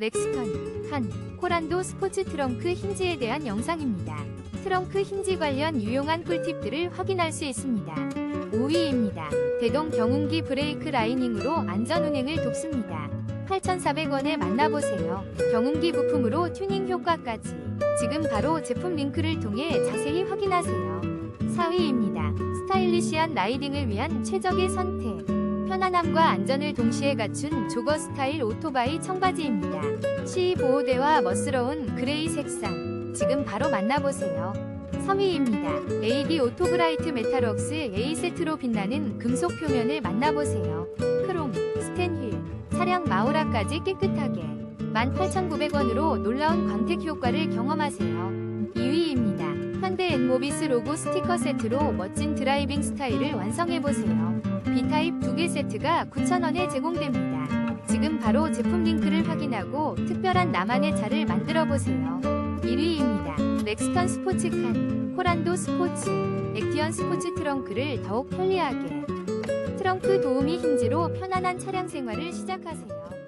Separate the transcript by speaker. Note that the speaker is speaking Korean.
Speaker 1: 렉스턴, 한, 코란도 스포츠 트렁크 힌지에 대한 영상입니다. 트렁크 힌지 관련 유용한 꿀팁들을 확인할 수 있습니다. 5위입니다. 대동 경운기 브레이크 라이닝으로 안전 운행을 돕습니다. 8,400원에 만나보세요. 경운기 부품으로 튜닝 효과까지. 지금 바로 제품 링크를 통해 자세히 확인하세요. 4위입니다. 스타일리시한 라이딩을 위한 최적의 선택. 편안함과 안전을 동시에 갖춘 조거 스타일 오토바이 청바지입니다. C 보호대와 멋스러운 그레이 색상. 지금 바로 만나보세요. 3위입니다. AD 오토브라이트 메탈웍스 A 세트로 빛나는 금속 표면을 만나보세요. 크롬, 스텐휠, 차량 마우라까지 깨끗하게 18,900원으로 놀라운 광택 효과를 경험하세요. 2위입니다. 현대 엔모비스 로고 스티커 세트로 멋진 드라이빙 스타일을 완성해보세요. B타입 2개 세트가 9,000원에 제공됩니다. 지금 바로 제품 링크를 확인하고 특별한 나만의 차를 만들어보세요. 1위입니다. 렉스턴 스포츠칸, 코란도 스포츠, 액티언 스포츠 트렁크를 더욱 편리하게 트렁크 도우미 힌지로 편안한 차량 생활을 시작하세요.